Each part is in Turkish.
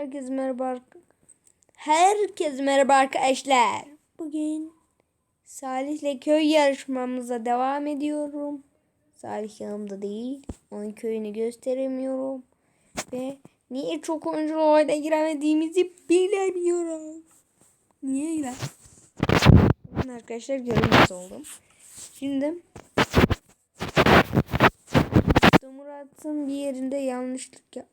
Herkes merhaba. Herkes merhaba arkadaşlar. Bugün Salih'le köy yarışmamıza devam ediyorum. Salih yanımda değil. Onun köyünü gösteremiyorum. Ve niye çok oyunculu oyuna giremediğimizi bilemiyorum. Niye girer? Arkadaşlar görünmez oldum. Şimdi Murat'ın bir yerinde yanlışlık yap.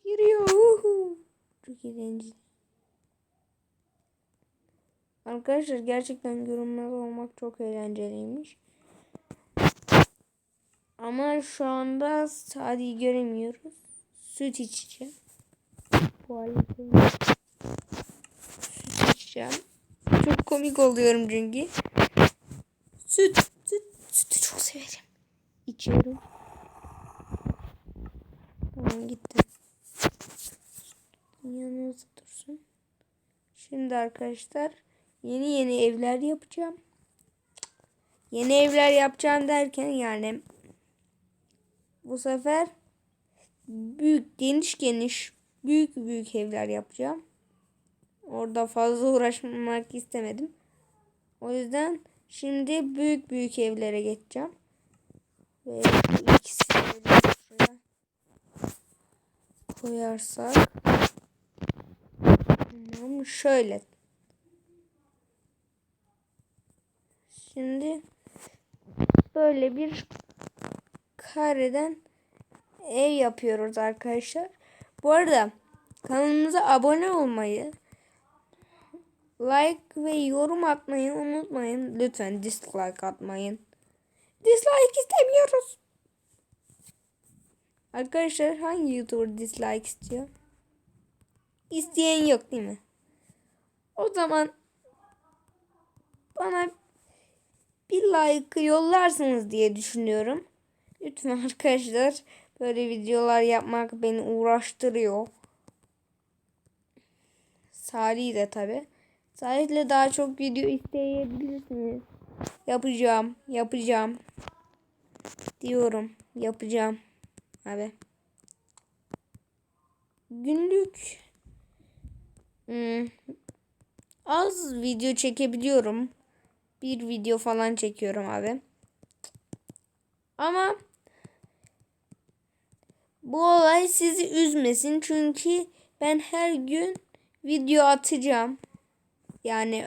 Çok yürüyor. Uhu. Çok eğlenceli. Arkadaşlar gerçekten görünmez olmak çok eğlenceliymiş. Ama şu anda Sadi'yi göremiyoruz. Süt içeceğim. Bu halde süt içeceğim. Çok komik oluyorum çünkü. Süt, süt, sütü çok severim. İçiyorum. Tamam gitti. Şimdi arkadaşlar yeni yeni evler yapacağım. Yeni evler yapacağım derken yani bu sefer büyük geniş geniş büyük büyük evler yapacağım. Orada fazla uğraşmak istemedim. O yüzden şimdi büyük büyük evlere geçeceğim. Ve ikisini koyarsak Tamam şöyle. Şimdi böyle bir kareden ev yapıyoruz arkadaşlar. Bu arada kanalımıza abone olmayı, like ve yorum atmayı unutmayın. Lütfen dislike atmayın. Dislike istemiyoruz. Arkadaşlar hangi YouTuber dislike istiyor? İsteyen yok değil mi? O zaman bana bir like yollarsınız diye düşünüyorum. Lütfen arkadaşlar böyle videolar yapmak beni uğraştırıyor. Salih de tabi. Salih'le daha çok video isteyebilirsiniz. Yapacağım, yapacağım. Diyorum, yapacağım. Abi. Günlük Hmm, az video çekebiliyorum. Bir video falan çekiyorum abi. Ama bu olay sizi üzmesin çünkü ben her gün video atacağım. Yani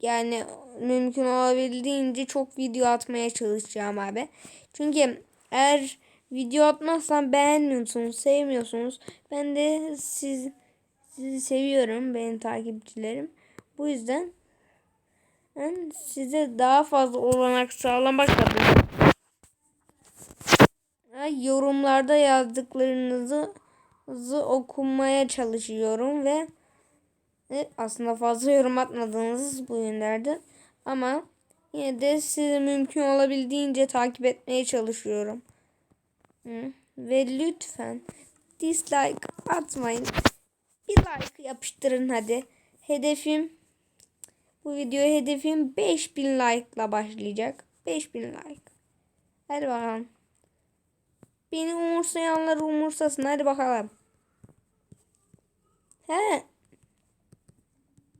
yani mümkün olabildiğince çok video atmaya çalışacağım abi. Çünkü eğer video atmazsam beğenmiyorsunuz, sevmiyorsunuz. Ben de siz sizi seviyorum benim takipçilerim. Bu yüzden ben size daha fazla olanak sağlamak adına yorumlarda yazdıklarınızı okumaya çalışıyorum ve aslında fazla yorum atmadığınız bu günlerde ama yine de sizi mümkün olabildiğince takip etmeye çalışıyorum. Ve lütfen dislike atmayın. Bir like yapıştırın hadi. Hedefim bu video hedefim 5000 like ile başlayacak. 5000 like. Hadi bakalım. Beni umursayanlar umursasın. Hadi bakalım. He.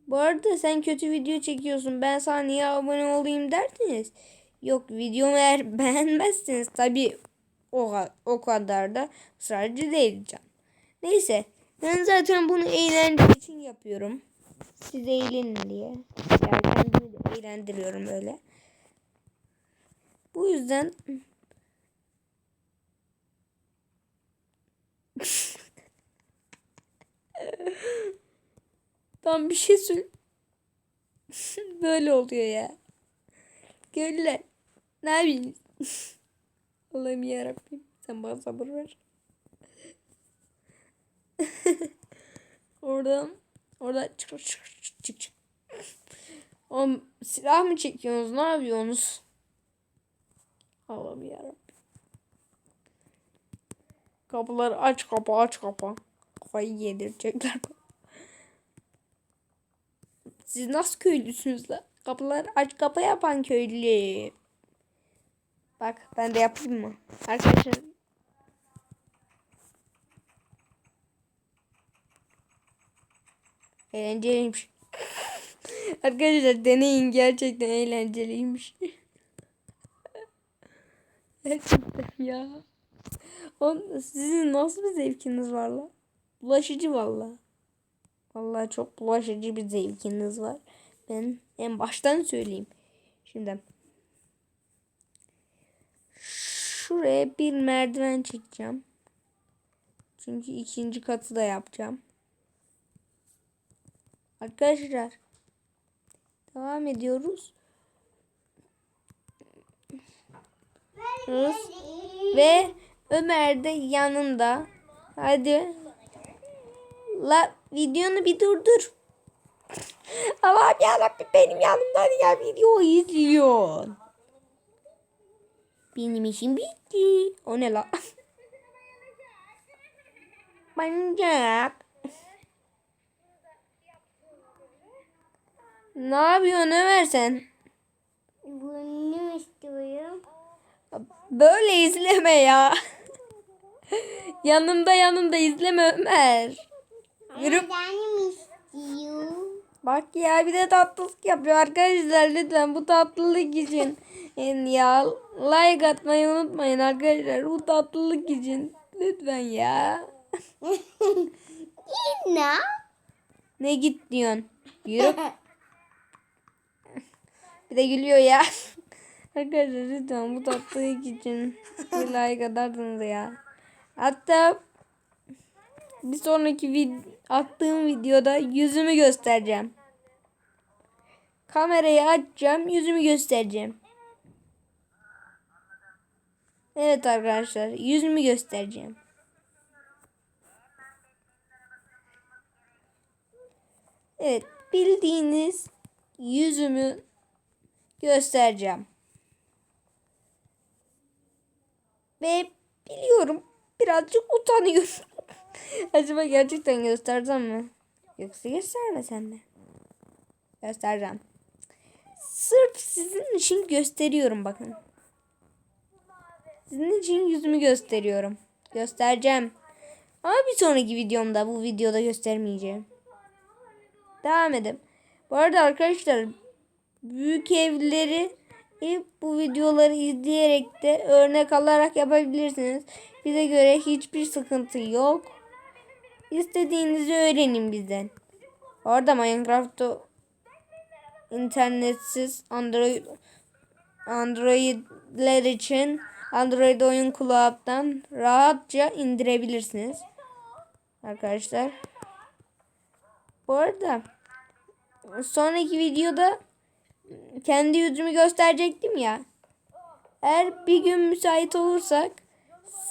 Bu arada sen kötü video çekiyorsun. Ben sana niye abone olayım derdiniz. Yok videomu eğer beğenmezseniz tabi o, o kadar da ısrarcı değileceğim. Neyse. Ben zaten bunu eğlence için yapıyorum. Siz eğlenin diye. Yani kendimi de eğlendiriyorum öyle. Bu yüzden Tam bir şey söyle. Böyle oluyor ya. Göller. Ne yapayım? Allah'ım yarabbim. Sen bana sabır ver. Oradan orada çık çık çık çık çık. Oğlum silah mı çekiyorsunuz? Ne yapıyorsunuz? Allah'ım yarabbim. Kapıları aç kapı aç kapı. Kafayı yedirecekler. Siz nasıl köylüsünüz la? Kapıları aç kapı yapan köylü. Bak ben de yapayım mı? Arkadaşlar Eğlenceliymiş. Arkadaşlar deneyin gerçekten eğlenceliymiş. gerçekten ya. On, sizin nasıl bir zevkiniz var la? Bulaşıcı valla. Vallahi çok bulaşıcı bir zevkiniz var. Ben en baştan söyleyeyim. Şimdi şuraya bir merdiven çekeceğim. Çünkü ikinci katı da yapacağım. Arkadaşlar devam ediyoruz. Ve Ömer de yanında. Hadi. La videonu bir durdur. Allah'ım yarabbim benim yanımda ya video izliyor. Benim işim bitti. O ne la? Bancak. Ne yapıyorsun Ömer sen? Bunu istiyorum. Böyle izleme ya. yanımda yanımda izleme Ömer. Yürü. Ama benim istiyorum. Bak ya bir de tatlılık yapıyor arkadaşlar lütfen bu tatlılık için ya like atmayı unutmayın arkadaşlar bu tatlılık için lütfen ya Ne? ne git diyorsun yürü bir de gülüyor ya arkadaşlar lütfen bu tatlılık için bir like atarsınız ya hatta bir sonraki vid attığım videoda yüzümü göstereceğim. Kamerayı açacağım, yüzümü göstereceğim. Evet arkadaşlar, yüzümü göstereceğim. Evet, bildiğiniz yüzümü göstereceğim. Ve biliyorum birazcık utanıyorum. Acaba gerçekten göstersem mi? Yoksa göstermesem mi? Göstereceğim. Sırf sizin için gösteriyorum bakın. Sizin için yüzümü gösteriyorum. Göstereceğim. Ama bir sonraki videomda bu videoda göstermeyeceğim. Devam edelim. Bu arada arkadaşlar büyük evleri e, bu videoları izleyerek de örnek alarak yapabilirsiniz. Bize göre hiçbir sıkıntı yok. İstediğinizi öğrenin bizden. Orada Minecraft'ta internetsiz Android Android'ler için Android oyun kulağından rahatça indirebilirsiniz. Arkadaşlar. Bu arada sonraki videoda kendi yüzümü gösterecektim ya. Eğer bir gün müsait olursak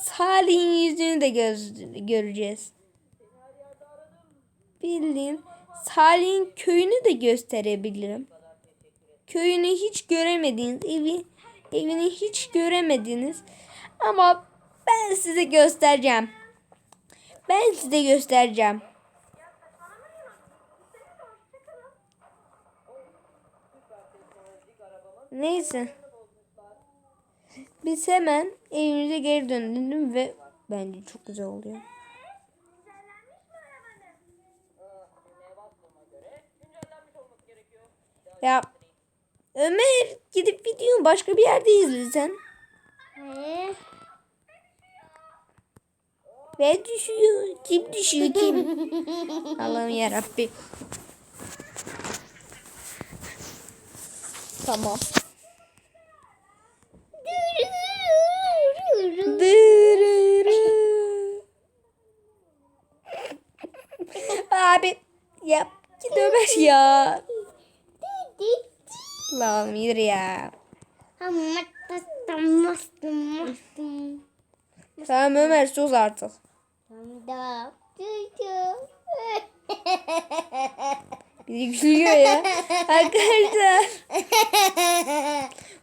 Salih'in yüzünü de göz, göreceğiz. Bildiğin Salih'in köyünü de gösterebilirim. Köyünü hiç göremediğiniz, evi, evini hiç göremediniz. Ama ben size göstereceğim. Ben size göstereceğim. Neyse. Biz hemen evimize geri döndüm ve bence çok güzel oluyor. Ya Ömer gidip videonu başka bir yerde izlesen. Hayır. Ve düşüyor. Kim düşüyor kim? Allah'ım yarabbi. Tamam. Abi yap Ömer ya. Lan yürü ya. Tamam Ömer sus artık. Bir gülüyor ya. Arkadaşlar.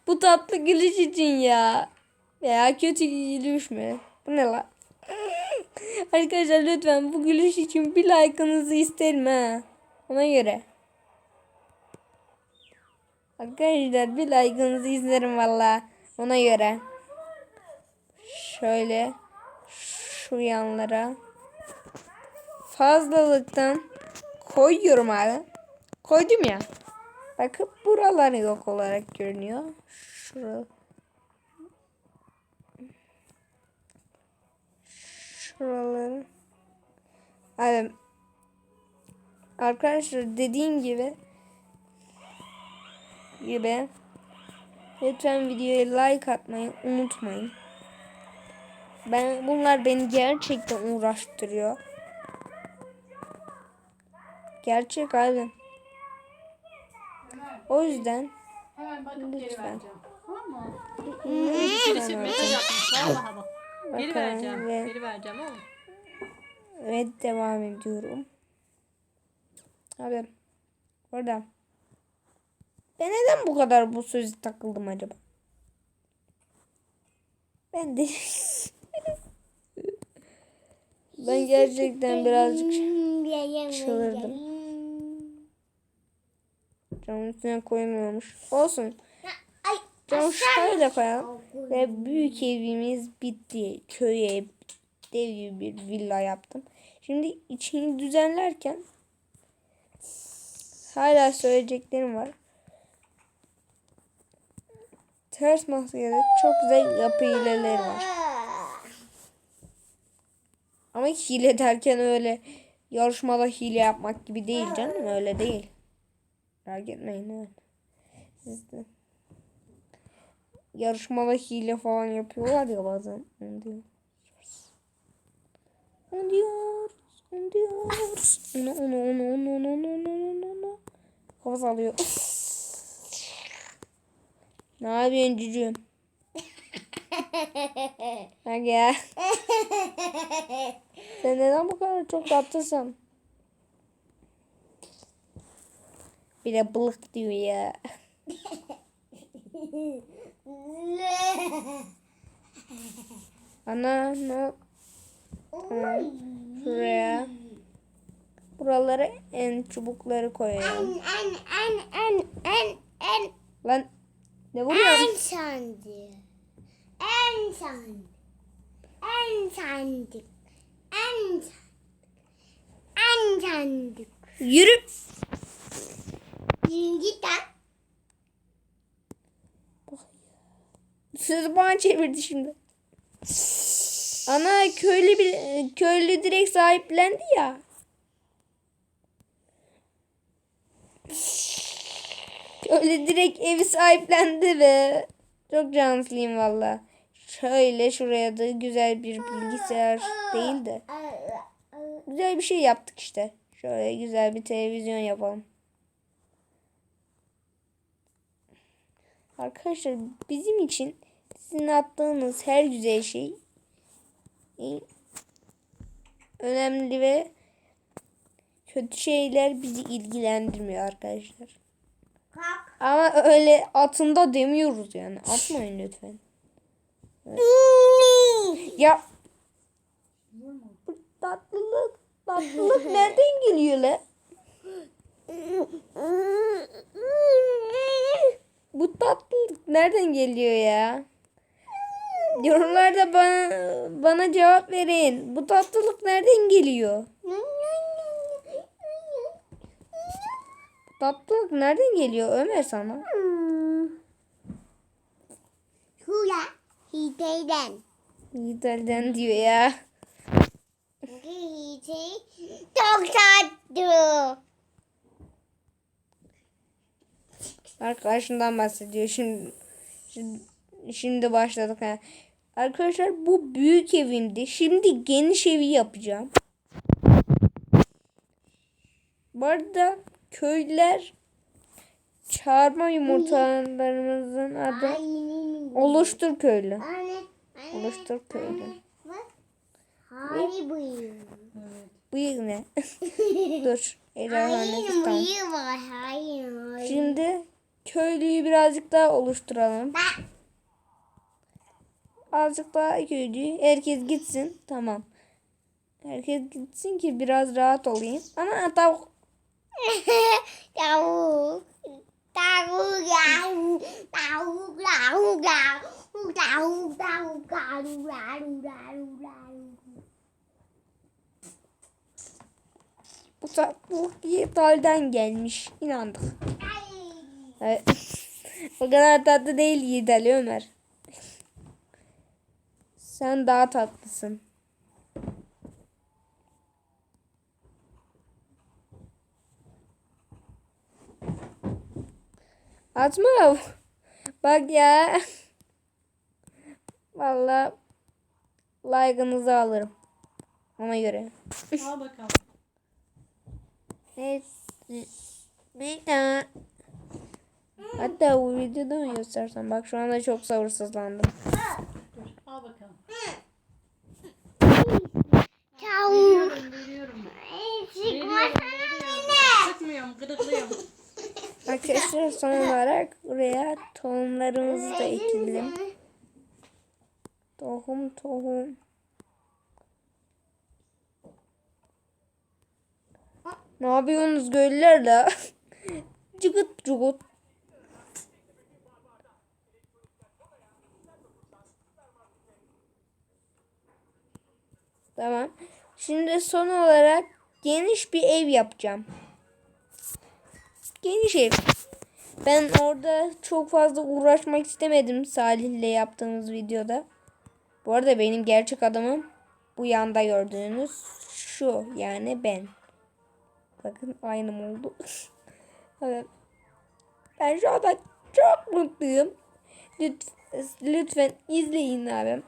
Bu tatlı gülüş için ya. Ya kötü gülüş mü? Bu ne la? Arkadaşlar lütfen bu gülüş için bir like'ınızı isterim ha. Ona göre. Arkadaşlar bir like'ınızı isterim valla. Ona göre. Şöyle. Şu yanlara. Fazlalıktan koyuyorum abi. Koydum ya. Bakın buraları yok olarak görünüyor. Şura. Şuraları. Abi. Arkadaşlar dediğim gibi gibi lütfen videoya like atmayı unutmayın. Ben bunlar beni gerçekten uğraştırıyor. Gerçek abi. O yüzden Hemen bakıp geri Lütfen. vereceğim. Tamam mı? lütfen Birisi mesaj atmış. Vallahi bak. Geri Bakalım vereceğim. ve- Geri vereceğim oğlum. ve devam ediyorum. Abi orada. Ben neden bu kadar bu sözü takıldım acaba? Ben de ben gerçekten birazcık çıldırdım. Camın üstüne koymuyormuş. Olsun. Camı şöyle koyalım. Ve büyük evimiz bitti. Köye dev gibi bir villa yaptım. Şimdi içini düzenlerken hala söyleyeceklerim var. Ters maskede çok güzel yapı hileleri var. Ama hile derken öyle yarışmada hile yapmak gibi değil canım öyle değil. Merak etmeyin evet. Siz de yarışmada hile falan yapıyorlar ya bazen. Onu diyoruz. Onu diyoruz. Onu diyoruz. Onu onu onu onu onu onu onu onu onu. Kafa sallıyor. ne yapıyorsun cücüğüm? Ya. Sen neden bu kadar çok tatlısın? Bir de bılık diyor ya. Ana ne? Ha, Şuraya. Buralara en çubukları koyalım. En en en en en Lan ne vuruyorsun? en sandı. En sandı. En sandık. En sandık. En sandık. Yürü. Tak. Sözü bana çevirdi şimdi. Ana köylü bir köylü direkt sahiplendi ya. Köylü direkt evi sahiplendi ve çok canslıyım valla. Şöyle şuraya da güzel bir bilgisayar değil de güzel bir şey yaptık işte. Şöyle güzel bir televizyon yapalım. Arkadaşlar bizim için sizin attığınız her güzel şey e, önemli ve kötü şeyler bizi ilgilendirmiyor arkadaşlar. Kalk. Ama öyle atında demiyoruz yani. Atmayın lütfen. Ya bu tatlılık tatlılık nereden geliyor la? Bu tatlılık nereden geliyor ya? Yorumlarda bana, bana cevap verin. Bu tatlılık nereden geliyor? Tatlılık nereden geliyor Ömer sana? Hula. Hiteyden. İtalyan diyor ya. Çok tatlı. Arkadaşından bahsediyor. Şimdi, şimdi, şimdi başladık. Ha. Arkadaşlar bu büyük evimdi. Şimdi geniş evi yapacağım. Bu arada köylüler çağırma yumurtalarımızın adı oluştur köylü. Oluştur köylü. Hayır. Bıyık ne? Dur. Hayır var. Hayır. hayır. Şimdi köylüyü birazcık daha oluşturalım. Azıcık daha köylüyü. Herkes gitsin. Tamam. Herkes gitsin ki biraz rahat olayım. Ana tavuk. tavuk. Tavuk tavuk tavuk tavuk tavuk tavuk tavuk tavuk Bu tavuk Yetal'den gelmiş. İnandık. O kadar tatlı değil Yiğital Ömer. Sen daha tatlısın. Atma. Bak ya. Vallahi like'ınızı alırım. Ona göre. Al bakalım. Neyse. Bir daha. Hatta bu videoda mı göstersen? Bak şu anda çok sabırsızlandım. Dur. Al bakalım. Tavuk. Veriyorum, veriyorum. Çıkmasana Veriyorum. Sıkmıyorum, gıdıklıyorum. Arkadaşlar son olarak buraya tohumlarımızı da ekelim. Tohum tohum. Ne yapıyorsunuz göller de? cıgıt cıgıt. Tamam. Şimdi son olarak geniş bir ev yapacağım. Geniş ev. Ben orada çok fazla uğraşmak istemedim Salih'le yaptığımız videoda. Bu arada benim gerçek adamım bu yanda gördüğünüz şu yani ben. Bakın aynım oldu. Ben şu anda çok mutluyum. Lütfen, lütfen izleyin abi.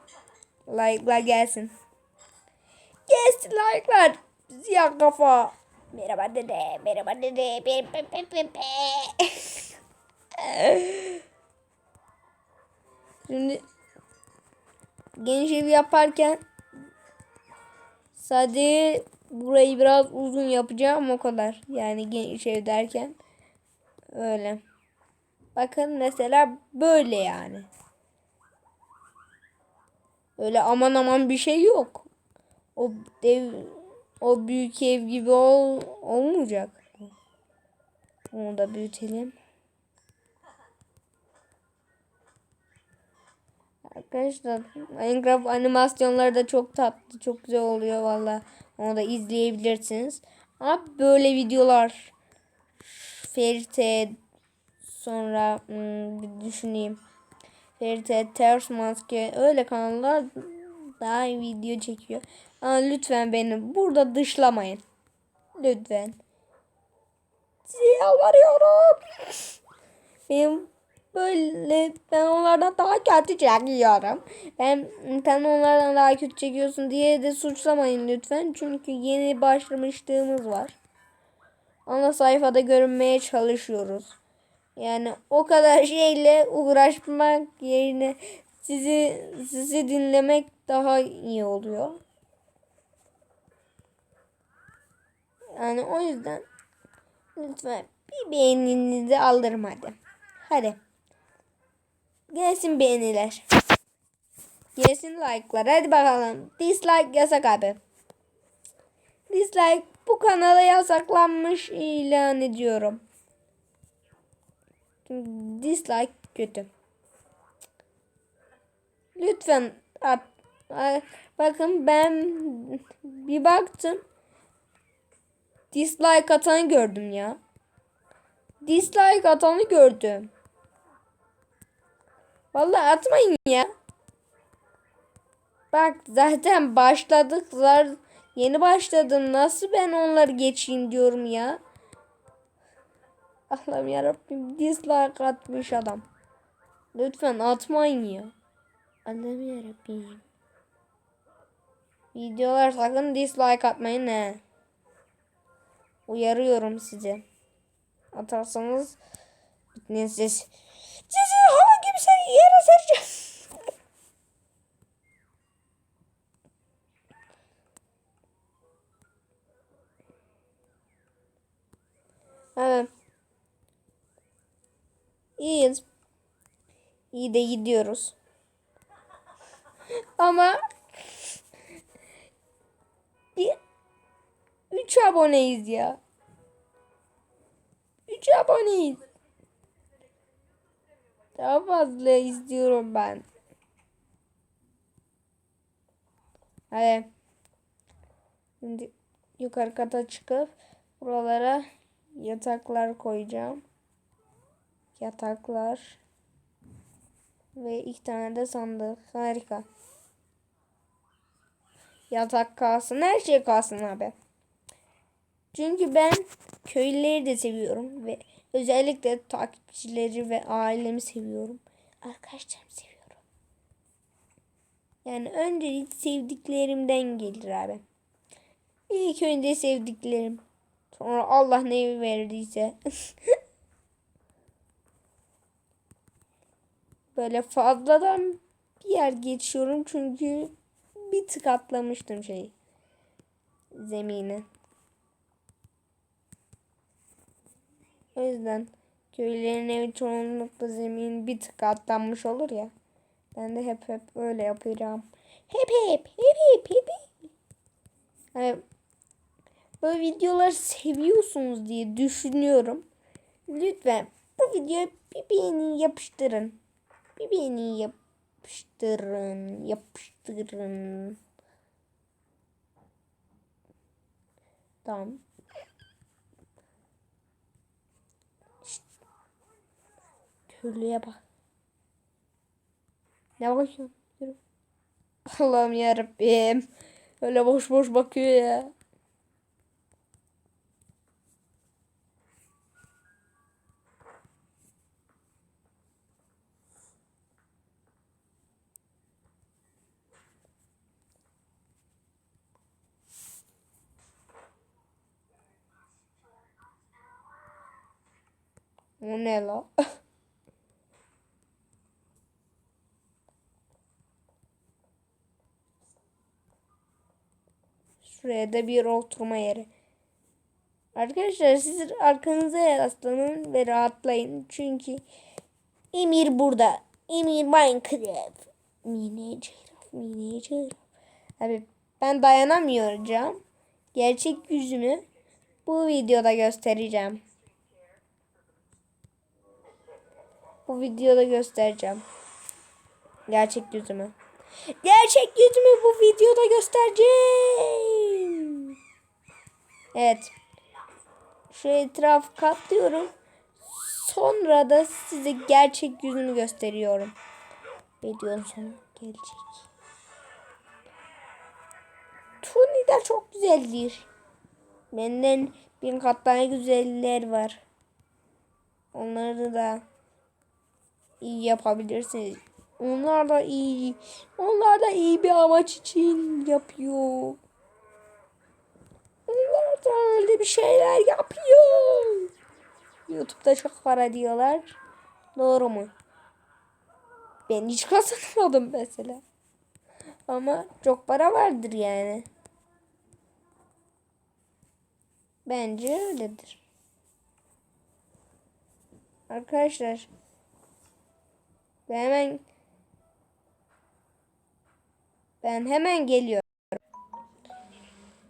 Like'lar gelsin. Gelsin like'lar. Siyah kafa. Merhaba dede. Merhaba dede. Pe, pe, pe, pe, pe. Şimdi geniş ev yaparken sadece burayı biraz uzun yapacağım o kadar. Yani geniş ev derken öyle. Bakın mesela böyle yani. Öyle aman aman bir şey yok. O dev o büyük ev gibi ol, olmayacak. Onu da büyütelim. Arkadaşlar Minecraft animasyonları da çok tatlı, çok güzel oluyor valla. Onu da izleyebilirsiniz. Ama böyle videolar Ferite sonra hmm, bir düşüneyim. Ferite, Ters Maske öyle kanallar daha iyi video çekiyor. Ama lütfen beni burada dışlamayın. Lütfen. Yalvarıyorum. Benim böyle ben onlardan daha kötü çekiyorum. Ben sen onlardan daha kötü çekiyorsun diye de suçlamayın lütfen. Çünkü yeni başlamışlığımız var. Ana sayfada görünmeye çalışıyoruz. Yani o kadar şeyle uğraşmak yerine sizi sizi dinlemek daha iyi oluyor. Yani o yüzden lütfen bir beğeninizi alırım hadi. Hadi. Gelsin beğeniler. Gelsin like'lar. Hadi bakalım. Dislike yasak abi. Dislike bu kanala yasaklanmış ilan ediyorum. Dislike kötü. Lütfen Bakın ben bir baktım. Dislike atanı gördüm ya. Dislike atanı gördüm. Vallahi atmayın ya. Bak zaten başladık. Zar yeni başladım. Nasıl ben onları geçeyim diyorum ya. Allah'ım yarabbim dislike atmış adam. Lütfen atmayın ya. Allah'ım yarabbim. Videolar sakın dislike atmayın he. Uyarıyorum sizi. Atarsanız bitmeyin siz. Sizi hava gibi seni yere sereceğim. Evet. İyiyiz. İyi de gidiyoruz. Ama 3 aboneyiz ya. 3 aboneyiz. Daha fazla istiyorum ben. Hadi. Şimdi yukarı kata çıkıp Buralara yataklar koyacağım. Yataklar. Ve iki tane de sandık. Harika. Yatak kalsın. Her şey kalsın abi. Çünkü ben köylüleri de seviyorum. Ve özellikle takipçileri ve ailemi seviyorum. Arkadaşlarımı seviyorum. Yani önce sevdiklerimden gelir abi. İlk önce sevdiklerim. Sonra Allah ne verdiyse. Böyle fazladan bir yer geçiyorum çünkü bir tık atlamıştım şey zemini. O yüzden köylerin evi çoğunlukla zemin bir tık atlanmış olur ya. Ben de hep hep öyle yapacağım. Hep hep hep hep hep. Hani böyle videoları seviyorsunuz diye düşünüyorum. Lütfen bu videoya bir beğeni yapıştırın. Bir beğeni yapıştırın. Yapıştırın. Tamam. Köylüye bak. Ne bakıyorsun? Yürü. Allah'ım yarabbim. Öyle boş boş bakıyor ya. O ne la? Şuraya da bir oturma yeri. Arkadaşlar siz arkanıza yaslanın ve rahatlayın. Çünkü Emir burada. Emir Minecraft. Mini giraf. Abi ben dayanamıyorum. Gerçek yüzümü bu videoda göstereceğim. Bu videoda göstereceğim. Gerçek yüzümü. Gerçek yüzümü bu videoda göstereceğim. Evet. Şu etrafı katlıyorum. Sonra da size gerçek yüzümü gösteriyorum. Videonun sonu gelecek. Tuni'de çok güzeldir. Benden bin kat daha güzeller var. Onları da iyi yapabilirsiniz. Onlar da iyi. Onlar da iyi bir amaç için yapıyor. Onlar da öyle bir şeyler yapıyor. YouTube'da çok para diyorlar. Doğru mu? Ben hiç kazanmadım mesela. Ama çok para vardır yani. Bence öyledir. Arkadaşlar ben hemen ben hemen geliyorum.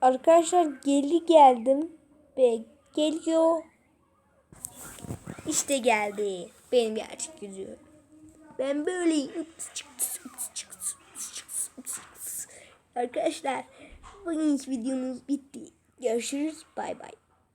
Arkadaşlar geri geldim ve geliyor. İşte geldi. Benim gerçek yüzüm. Ben böyleyim. Arkadaşlar bugünkü videomuz bitti. Görüşürüz. Bay bay.